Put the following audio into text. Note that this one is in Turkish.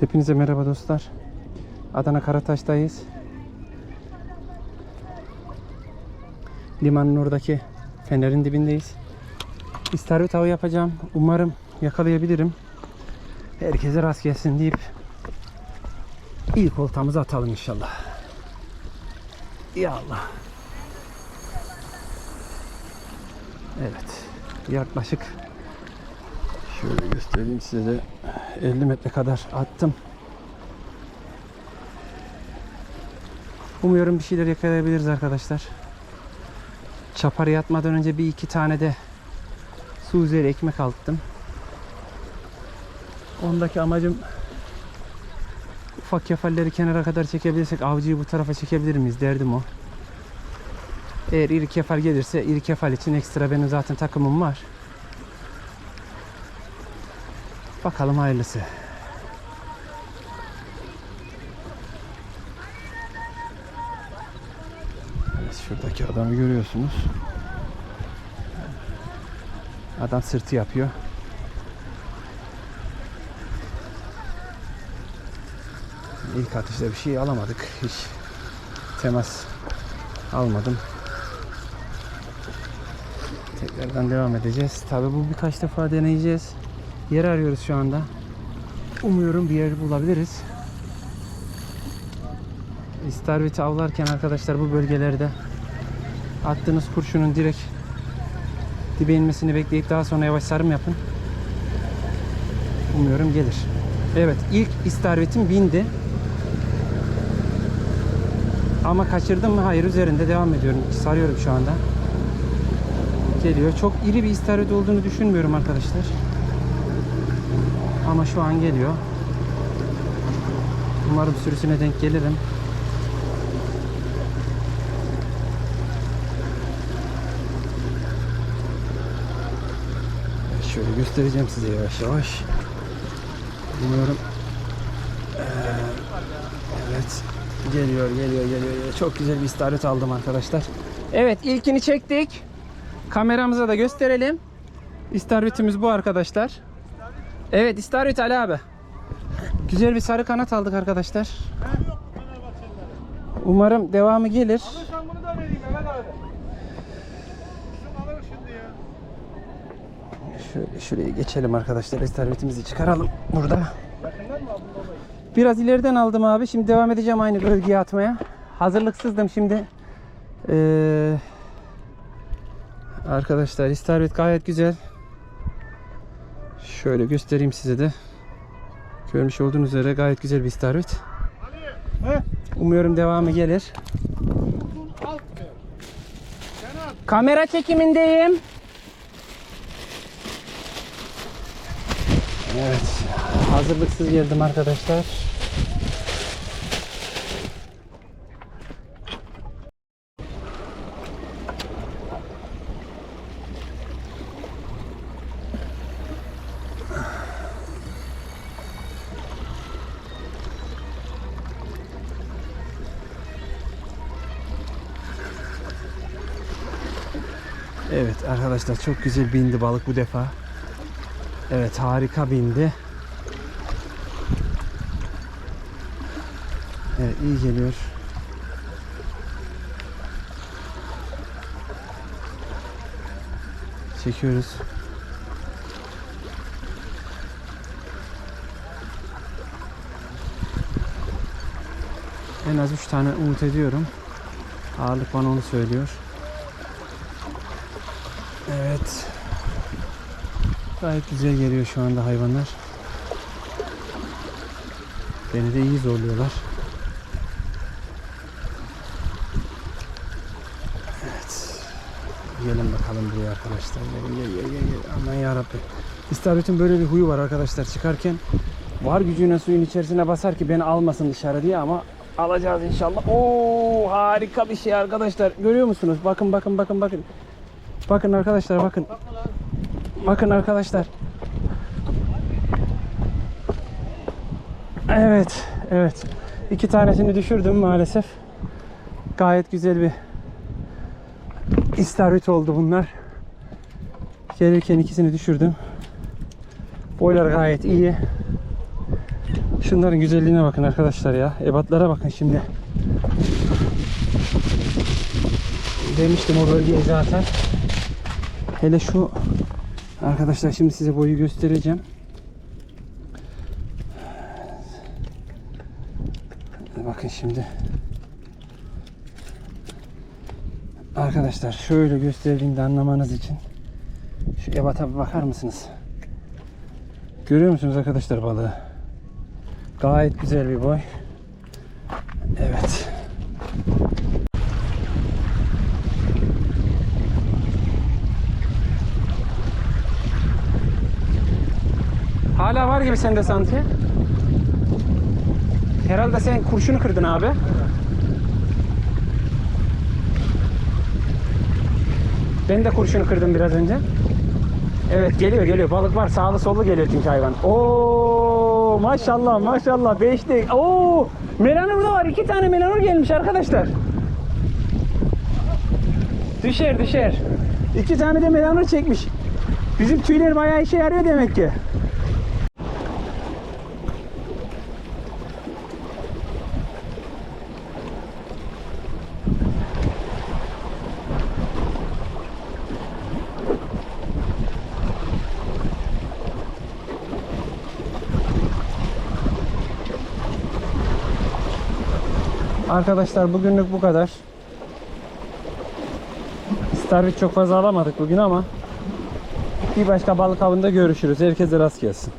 Hepinize merhaba dostlar. Adana Karataş'tayız. Limanın oradaki fenerin dibindeyiz. İstavrit avı yapacağım. Umarım yakalayabilirim. Herkese rast gelsin deyip ilk oltamızı atalım inşallah. Ya Allah. Evet. Yaklaşık şöyle göstereyim size de 50 metre kadar attım. Umuyorum bir şeyler yakalayabiliriz arkadaşlar. Çapar yatmadan önce bir iki tane de su üzeri ekmek attım. Ondaki amacım ufak kefalleri kenara kadar çekebilirsek avcıyı bu tarafa çekebilir miyiz derdim o. Eğer iri kefal gelirse iri kefal için ekstra benim zaten takımım var. Bakalım hayırlısı. Evet, şuradaki adamı görüyorsunuz. Adam sırtı yapıyor. İlk atışta bir şey alamadık. Hiç temas almadım. Tekrardan devam edeceğiz. Tabii bu birkaç defa deneyeceğiz. Yer arıyoruz şu anda. Umuyorum bir yer bulabiliriz. İstavrit avlarken arkadaşlar bu bölgelerde attığınız kurşunun direkt dibe inmesini bekleyip daha sonra yavaş sarım yapın. Umuyorum gelir. Evet ilk istavritim bindi. Ama kaçırdım mı? Hayır üzerinde devam ediyorum. Sarıyorum şu anda. Geliyor. Çok iri bir istavrit olduğunu düşünmüyorum arkadaşlar. Ama şu an geliyor. Umarım sürüsüne denk gelirim. Şöyle göstereceğim size yavaş yavaş. Bilmiyorum. Ee, evet. Geliyor, geliyor, geliyor. Çok güzel bir istavrit aldım arkadaşlar. Evet, ilkini çektik. Kameramıza da gösterelim. İstavritimiz bu arkadaşlar. Evet, istavrit Ali abi. Güzel bir sarı kanat aldık arkadaşlar. Umarım devamı gelir. Şöyle şuraya geçelim arkadaşlar. İstavritimizi çıkaralım burada. Biraz ileriden aldım abi. Şimdi devam edeceğim aynı bölgeye atmaya. Hazırlıksızdım şimdi. Ee, arkadaşlar istavrit gayet güzel. Şöyle göstereyim size de. Görmüş olduğunuz üzere gayet güzel bir istavrit. Umuyorum devamı gelir. Kamera çekimindeyim. Evet. Hazırlıksız geldim arkadaşlar. Evet arkadaşlar çok güzel bindi balık bu defa. Evet harika bindi. Evet iyi geliyor. Çekiyoruz. En az 3 tane umut ediyorum. Ağırlık bana onu söylüyor. Evet. Gayet güzel geliyor şu anda hayvanlar. Beni de iyi zorluyorlar. Evet. Gelin bakalım buraya arkadaşlar. Gel gel gel. gel. Aman yarabbim. İstavrit'in böyle bir huyu var arkadaşlar. Çıkarken var gücüne suyun içerisine basar ki beni almasın dışarı diye ama alacağız inşallah. Oo harika bir şey arkadaşlar. Görüyor musunuz? Bakın bakın bakın bakın. Bakın arkadaşlar bakın. Bakın arkadaşlar. Evet, evet. İki tanesini düşürdüm maalesef. Gayet güzel bir istavrit oldu bunlar. Gelirken ikisini düşürdüm. Boylar gayet iyi. Şunların güzelliğine bakın arkadaşlar ya. Ebatlara bakın şimdi. Demiştim o bölgeye zaten. Hele şu arkadaşlar şimdi size boyu göstereceğim. Bakın şimdi. Arkadaşlar şöyle gösterdiğimde anlamanız için şu ebata bir bakar mısınız? Görüyor musunuz arkadaşlar balığı? Gayet güzel bir boy. Evet. Hala var gibi sende santi. Herhalde sen kurşunu kırdın abi. Ben de kurşunu kırdım biraz önce. Evet geliyor geliyor. Balık var. Sağlı sollu geliyor çünkü hayvan. Oo maşallah maşallah. Beşte. Oo melanur da var. iki tane melanur gelmiş arkadaşlar. Düşer düşer. İki tane de melanur çekmiş. Bizim tüyler bayağı işe yarıyor demek ki. Arkadaşlar bugünlük bu kadar. Starvit çok fazla alamadık bugün ama bir başka balık avında görüşürüz. Herkese rast gelsin.